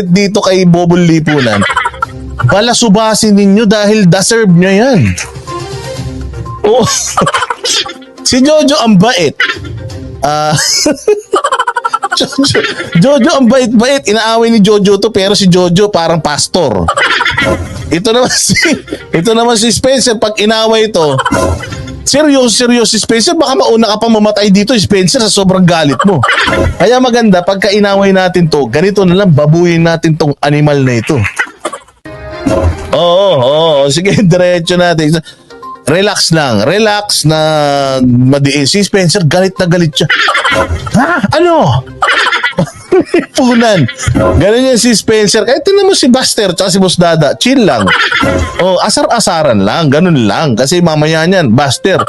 dito kay Bobol Lipunan, palasubasin ninyo dahil deserve niya yan. Oh. si Jojo ang bait. Ah. Jojo, Jojo ang bait-bait. Inaaway ni Jojo to pero si Jojo parang pastor. Ito naman si ito naman si Spencer pag inaway ito. Seryoso, seryoso si Spencer. Baka mauna ka pang mamatay dito, Spencer, sa sobrang galit mo. Kaya maganda, pagka inaway natin to, ganito na lang, babuyin natin tong animal na ito. Oo, oo. Sige, diretso natin. Relax lang. Relax na madiin. Si Spencer, galit na galit siya. Ha? Ano? Punan. Ganun yan si Spencer. Kahit tinan mo si Buster tsaka si Boss Dada. Chill lang. Oh, asar-asaran lang. Ganun lang. Kasi mamaya niyan, Buster.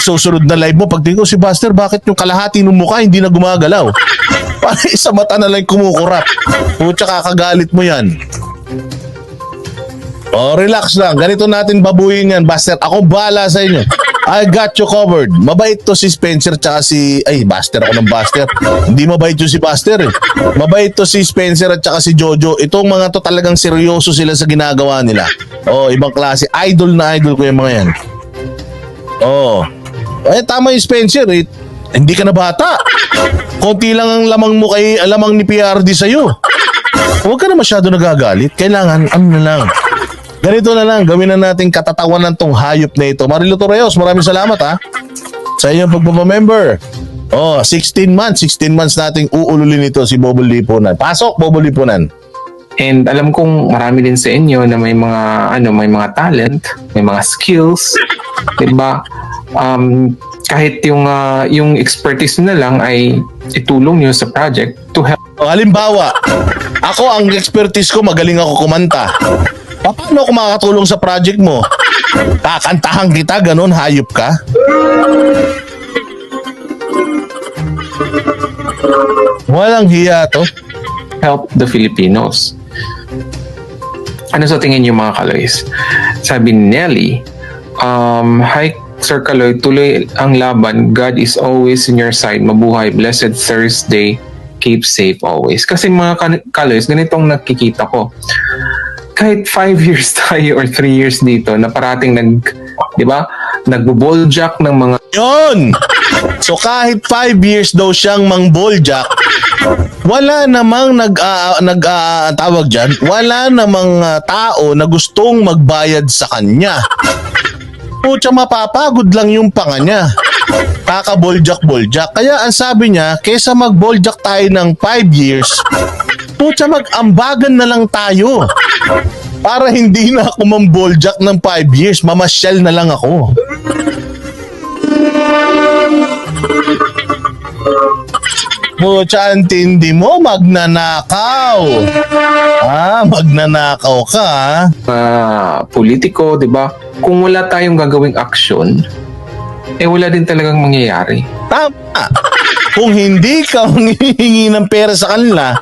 Susunod na live mo, pag tingin ko si Buster, bakit yung kalahati ng mukha hindi na gumagalaw? Parang isa mata na lang kumukurap. Pucha kakagalit mo yan. Oh, relax lang. Ganito natin babuyin yan, Buster. Ako bala sa inyo. I got you covered. Mabait to si Spencer tsaka si... Ay, Buster ako ng Buster. Hindi mabait yung si Buster eh. Mabait to si Spencer at tsaka si Jojo. Itong mga to talagang seryoso sila sa ginagawa nila. Oh, ibang klase. Idol na idol ko yung mga yan. Oh. Eh, tama yung Spencer eh. Hindi ka na bata. Konti lang ang lamang mo kay lamang ni PRD sa'yo. Huwag ka na masyado nagagalit. Kailangan, ano na lang. Ganito na lang, gawin na natin katatawanan tong hayop na ito. Marilo Torreos, maraming salamat ha. Sa inyong pagpapamember. Oh, 16 months, 16 months nating uululin ito si Bobol Lipunan. Pasok, Bobol Lipunan. And alam kong marami din sa inyo na may mga ano, may mga talent, may mga skills, 'di ba? Um kahit yung ah, yung expertise na lang ay itulong niyo sa project to help O, halimbawa, ako ang expertise ko, magaling ako kumanta. Paano ako makakatulong sa project mo? Kakantahan kita, ganun, hayop ka? Walang hiya to. help the Filipinos. Ano sa tingin niyo mga kaloys? Sabi ni Nelly, um, Hi Sir Kaloy, tuloy ang laban. God is always in your side. Mabuhay. Blessed Thursday. Keep safe always. Kasi mga kaloys, ganitong nakikita ko. Kahit five years tayo or three years dito na parating nag, di ba, nagbo-balljack ng mga Yun! So kahit 5 years daw siyang mang jack, wala namang nag ah, nag ah, tawag diyan, wala namang ah, tao na gustong magbayad sa kanya. Pucha mapapagod lang yung panga niya. Kaka boljak boljak. Kaya ang sabi niya, kesa mag boljak tayo ng 5 years, pucha mag-ambagan na lang tayo. Para hindi na ako mamboljak ng 5 years, mamasyal na lang ako. Pucha, ang tindi mo, magnanakaw. Ah, magnanakaw ka, ah. uh, politiko, 'di ba? Kung wala tayong gagawing aksyon, eh wala din talagang mangyayari. Tama. Kung hindi ka humihingi ng pera sa kanila,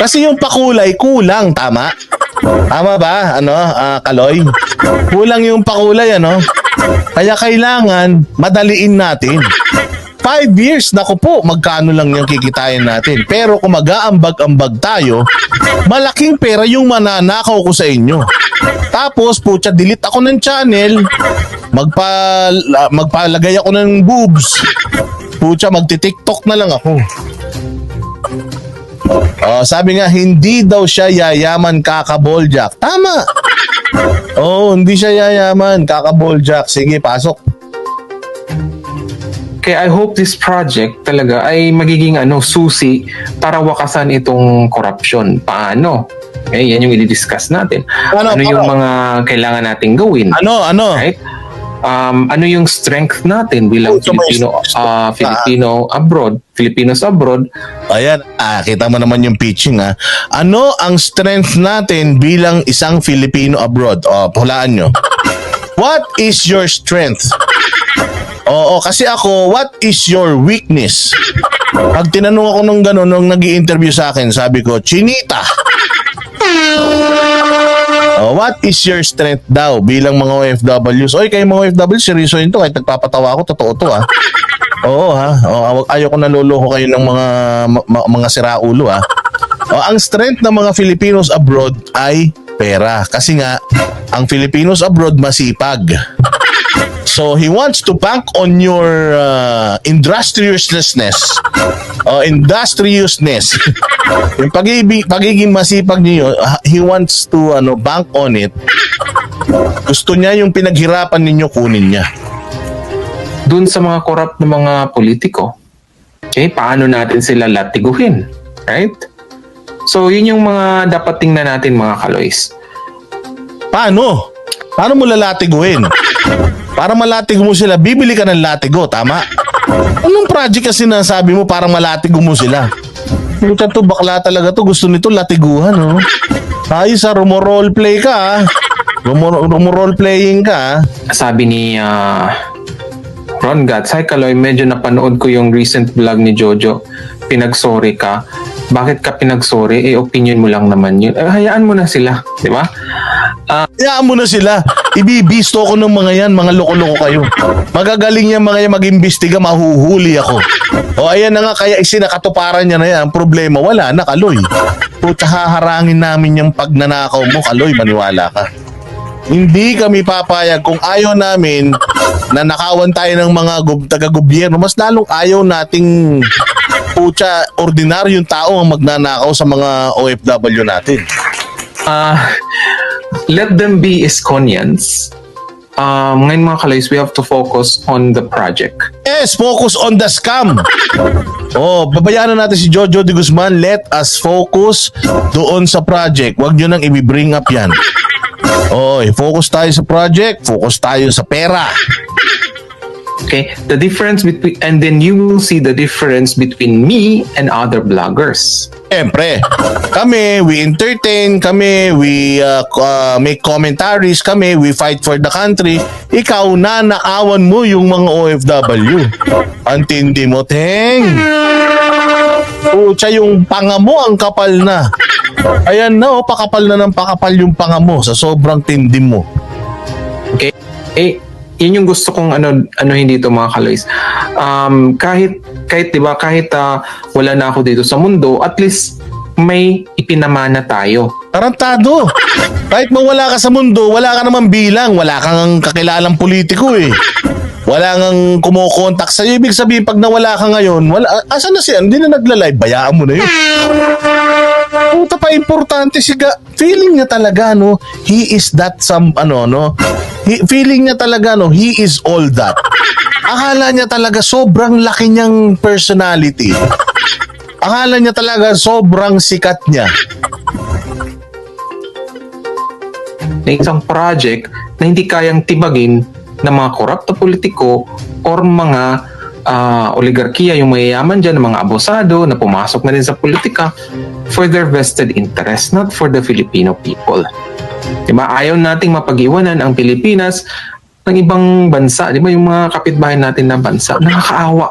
kasi yung pakulay kulang, tama? Tama ba? Ano, ah, Kaloy? Kulang yung pakulay, ano? Kaya kailangan madaliin natin. Five years, naku po, magkano lang yung kikitain natin. Pero kung mag-aambag-ambag tayo, malaking pera yung mananakaw ko sa inyo. Tapos, putya, delete ako ng channel, magpa, la- magpalagay ako ng boobs, putya, magti-tiktok na lang ako. Oh, sabi nga, hindi daw siya yayaman kakaboljak. Tama. Oh, hindi siya yayaman kakaboljak. Sige, pasok. Kaya I hope this project talaga ay magiging ano susi para wakasan itong corruption. Paano? Eh, yan yung i-discuss natin. Ano, Ano, yung paano? mga kailangan nating gawin? Ano, ano? Right? Um, ano yung strength natin bilang Oh, so may Filipino ah, Filipino abroad, Filipinos abroad Ayan, ah, kita mo naman yung pitching ha. Ano ang strength natin bilang isang Filipino abroad? O, hulaan nyo. What is your strength? Oo, kasi ako, what is your weakness? Pag tinanong ako nung gano'n, nung nag interview sa akin, sabi ko, Chinita. Oh, what is your strength daw bilang mga OFWs? Oy, kayo mga OFWs, seryoso yun to. Kahit nagpapatawa ako, totoo to ha. Oo ha. Oh, ayaw ko naloloko kayo ng mga ma- ma- mga siraulo ha. O, ang strength ng mga Filipinos abroad ay pera. Kasi nga, ang Filipinos abroad masipag. So he wants to bank on your uh, industriousness o industriousness. yung pagiging, pagiging masipag niyo, uh, he wants to ano bank on it. Gusto niya yung pinaghirapan ninyo kunin niya. Dun sa mga corrupt na mga politiko, okay, paano natin sila latiguhin? Right? So, yun yung mga dapat tingnan natin mga kaloys. Paano? Paano mo lalatiguin? Para malatigo mo sila, bibili ka ng latigo, tama? Anong project kasi sinasabi mo para malatigo mo sila? Puta to, bakla talaga to. Gusto nito latiguhan, oh. Ayos ah, rumoroleplay ka, ah. Rumo- Rumoroleplaying ka, ah. Sabi ni ah, Ron Gats, Hi Kaloy, medyo napanood ko yung recent vlog ni Jojo. Pinagsorry ka. Bakit ka pinagsorry? Eh, opinion mo lang naman yun. Eh, hayaan mo na sila. Di ba? Hayaan mo na sila. Ibibisto ko ng mga yan, mga loko-loko kayo. Magagaling yan mga yan mag-imbestiga, mahuhuli ako. O ayan na nga, kaya isinakatuparan niya na yan. Ang problema, wala na, Kaloy. Puta, haharangin namin yung pagnanakaw mo, Kaloy, maniwala ka. Hindi kami papayag kung ayaw namin na nakawan tayo ng mga gub- taga-gobyerno. Mas lalong ayaw nating pucha, ordinaryong tao ang magnanakaw sa mga OFW natin. Ah, let them be Esconians. Um, ngayon mga kaloys, we have to focus on the project. Yes, focus on the scam. Oh, babayaran natin si Jojo de Guzman. Let us focus doon sa project. Huwag nyo nang i-bring up yan. Oh, focus tayo sa project. Focus tayo sa pera. Okay? The difference between, and then you will see the difference between me and other bloggers. Siyempre, kami, we entertain, kami, we uh, uh, make commentaries, kami, we fight for the country. Ikaw, nanaawan mo yung mga OFW. Antindi mo, Teng. Pucha, yung panga mo ang kapal na. Ayan na, oh, pakapal na ng pakapal yung panga mo sa sobrang tindi mo. Okay? Eh, yun yung gusto kong ano ano hindi to mga kaloys. Um, kahit kahit 'di ba kahit ah, wala na ako dito sa mundo, at least may ipinamana tayo. Tarantado. Kahit mawala ka sa mundo, wala ka naman bilang. Wala kang kakilalang politiko eh. Wala kang kumokontak sa'yo. Ibig sabihin, pag nawala ka ngayon, wala, asan na siya? Hindi na nagla-live. Bayaan mo na yun. Puta pa importante si Ga. Feeling niya talaga, no? He is that some, ano, no? Feeling niya talaga, no? He is all that. Akala niya talaga sobrang laki niyang personality. Akala niya talaga sobrang sikat niya. Na isang project na hindi kayang tibagin ng mga korap na politiko or mga ah, oligarkiya, yung mayayaman dyan, mga abosado na pumasok na din sa politika for their vested interest, not for the Filipino people. Diba? Ayaw nating mapag-iwanan ang Pilipinas ng ibang bansa. Di ba yung mga kapitbahay natin na bansa? Nakakaawa.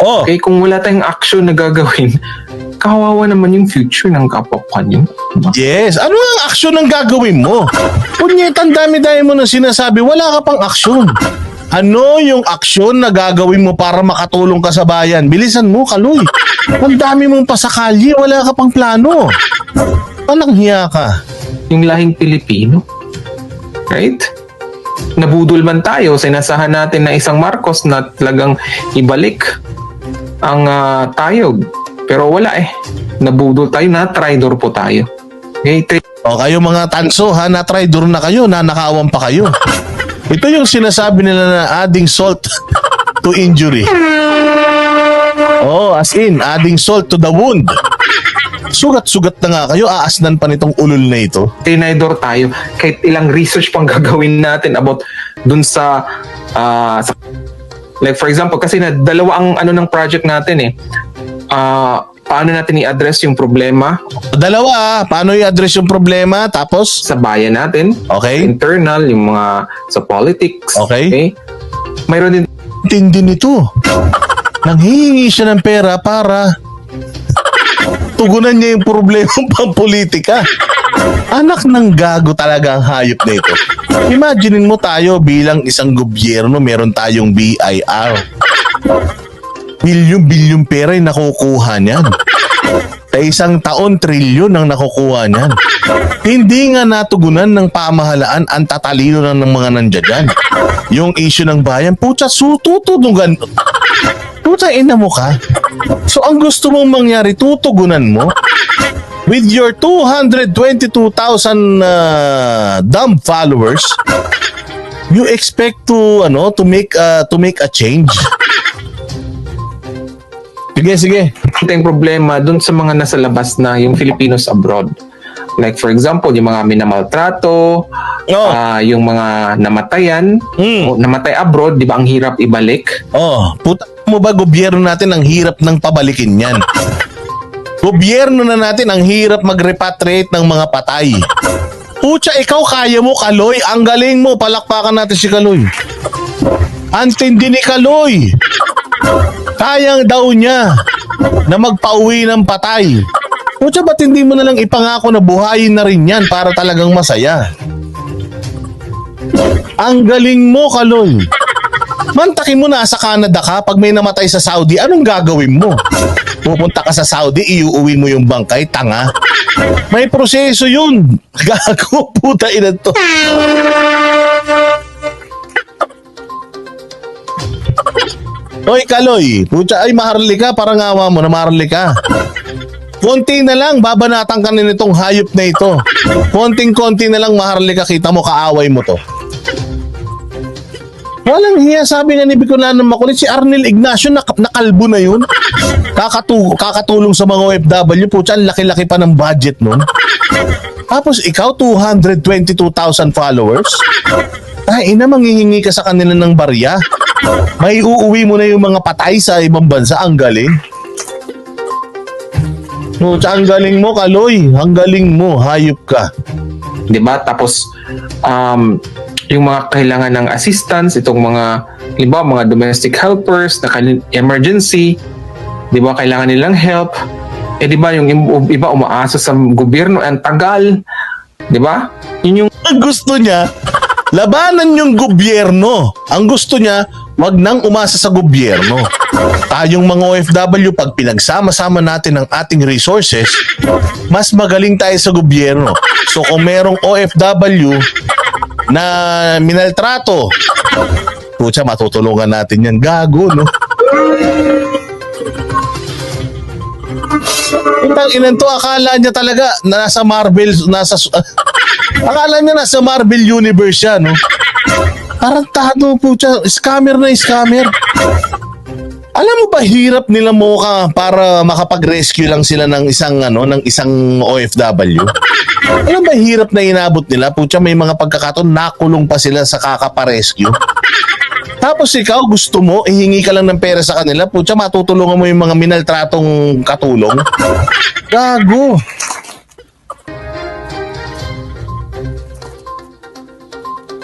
Oh, Okay, kung wala tayong action na gagawin, kawawa naman yung future ng kapwa nyo. Diba? yes. Ano ang aksyon ang gagawin mo? Punyetan dami-dami mo na sinasabi, wala ka pang aksyon. Ano yung aksyon na gagawin mo para makatulong ka sa bayan? Bilisan mo, Kaloy. Ang dami mong pasakalye, wala ka pang plano. Anong hiya ka? yung lahing Pilipino. Right? Nabudol man tayo, sinasahan natin na isang Marcos na talagang ibalik ang ah, tayog. Pero wala eh. Nabudol tayo na, traitor po tayo. Okay, O kayo mga tanso ha, na-traitor na kayo, nanakawan pa kayo. Ito yung sinasabi nila na adding salt to injury. Oh, as in, adding salt to the wound. Sugat-sugat na nga kayo, aasnan pa nitong ulol na ito. tinidor tayo. Kahit ilang research pang gagawin natin about dun sa, ah, sa like for example, kasi na dalawa ang ano ng project natin eh. Ah, paano natin i-address yung problema Dalawa, paano i-address yung problema? Tapos, sa bayan natin, okay? internal, yung mga sa politics. Okay. Mayroon din Tindi nito. Nanghihingi siya ng pera para tugunan niya yung problema pang politika. Anak ng gago talaga ang hayop na ito. Imaginein mo tayo bilang isang gobyerno, meron tayong BIR. Bilyon-bilyon pera yung nakukuha niyan. Sa isang taon, trilyon ang nakukuha niyan. Hindi nga natugunan ng pamahalaan ang tatalino na ng mga nandiyan dyan. Yung issue ng bayan, putya, sututunugan. Puta, ina mo ka. So, ang gusto mong mangyari, tutugunan mo? With your 222,000 uh, dumb followers, you expect to ano to make uh, to make a change. Sige, sige. Ito yung problema dun sa mga nasa labas na yung Filipinos abroad. Like for example, yung mga minamaltrato, Oh, ah, yung mga namatayan, mm. o namatay abroad, di ba ang hirap ibalik? oh, puta mo ba gobyerno natin ang hirap ng pabalikin yan? Gobyerno na natin ang hirap mag-repatriate ng mga patay. Pucha, ikaw kaya mo, Kaloy. Ang galing mo. Palakpakan natin si Kaloy. Antindi ni Kaloy. Kayang daw niya na magpauwi ng patay. Pucha, ba't hindi mo na lang ipangako na buhayin na rin yan para talagang masaya? Ang galing mo, Kaloy. Mantakin mo nasa Canada ka, pag may namatay sa Saudi, anong gagawin mo? Pupunta ka sa Saudi, iuuwi mo yung bangkay, tanga. May proseso yun. Gago, puta ina to. Hoy, Kaloy. Pucha, ay maharli ka. Parang awa mo na maharli. Konti na lang, babanatan ka na nitong hayop na ito. Konting-konti na lang maharli ka. Kita mo, kaaway mo to. Walang hiya, sabi nga ni Bicolano Makulit, si Arnel Ignacio, nak nakalbo na yun. Kakatu kakatulong sa mga OFW, putya, ang laki-laki pa ng budget nun. Tapos ikaw, 222,000 followers? Ay, ina, manghihingi ka sa kanila ng barya. May uuwi mo na yung mga patay sa ibang bansa. Ang galing. Putya, ang galing mo, Kaloy. Ang galing mo, hayop ka. Di ba? Tapos, um, yung mga kailangan ng assistance, itong mga, di ba, mga domestic helpers, na emergency, di ba, kailangan nilang help. Eh, di ba, yung im- iba umaasa sa gobyerno, ang tagal, di ba? Yun yung Ang gusto niya, labanan yung gobyerno. Ang gusto niya, wag nang umasa sa gobyerno. Tayong mga OFW, pag pinagsama-sama natin ang ating resources, mas magaling tayo sa gobyerno. So kung merong OFW na minaltrato, putya, matutulungan natin yan. Gago, no? Itang inan to, akala niya talaga na nasa Marvel, nasa... akala niya nasa Marvel Universe siya, no? Parang tado po siya. Scammer na scammer. Alam mo ba hirap nila mo ka para makapag-rescue lang sila ng isang ano ng isang OFW? Alam ba hirap na inabot nila? Putya may mga pagkakataon nakulong pa sila sa kakaparescue. Tapos ikaw gusto mo ihingi ka lang ng pera sa kanila, putya matutulungan mo yung mga minaltratong katulong. Gago.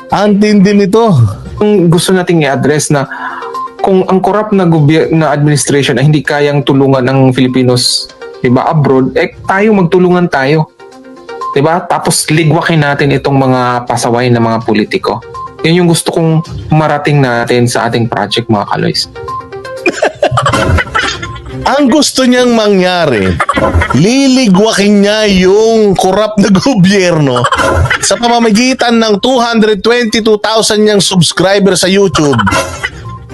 Ang tindi nito. yung gusto nating i-address na kung ang corrupt na gobyerno na administration ay hindi kayang tulungan ng Filipinos, 'di abroad, eh tayo magtulungan tayo. 'Di ba? Tapos ligwakin natin itong mga pasaway na mga politiko. Yan yung gusto kong marating natin sa ating project mga kaloys. Ang gusto niyang mangyari, liligwakin niya yung korap na gobyerno sa pamamagitan ng 222,000 niyang subscriber sa YouTube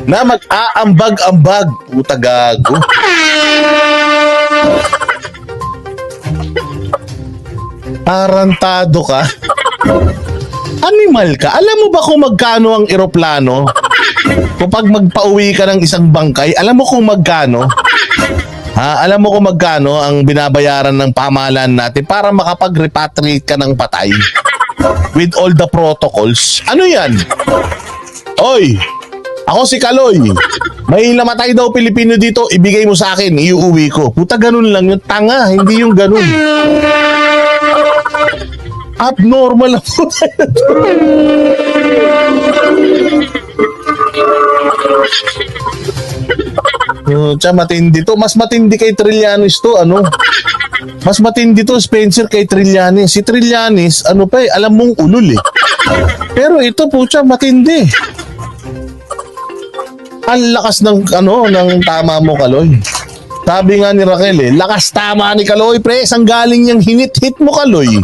na mag-aambag-ambag. Puta gago. Tarantado ka. Animal ka. Alam mo ba kung magkano ang eroplano? Kapag magpauwi ka ng isang bangkay, alam mo kung magkano? Ha, alam mo kung magkano ang binabayaran ng pamahalaan natin para makapag-repatriate ka ng patay? With all the protocols. Ano yan? Oy, ako si Kaloy. May namatay daw Pilipino dito, ibigay mo sa akin, iuwi ko. Puta, ganun lang yung tanga, hindi yung ganun. Abnormal ang puta. Yung tsa, matindi to. Mas matindi kay Trillanes to, ano? Mas matindi to, Spencer, kay Trillanes. Si Trillanes, ano pa eh, alam mong ulul eh. Pero ito po siya, matindi. Ang lakas ng, ano, ng tama mo, Kaloy. Sabi nga ni Raquel eh, lakas tama ni Kaloy, pre. Ang galing niyang hinit-hit mo, Kaloy.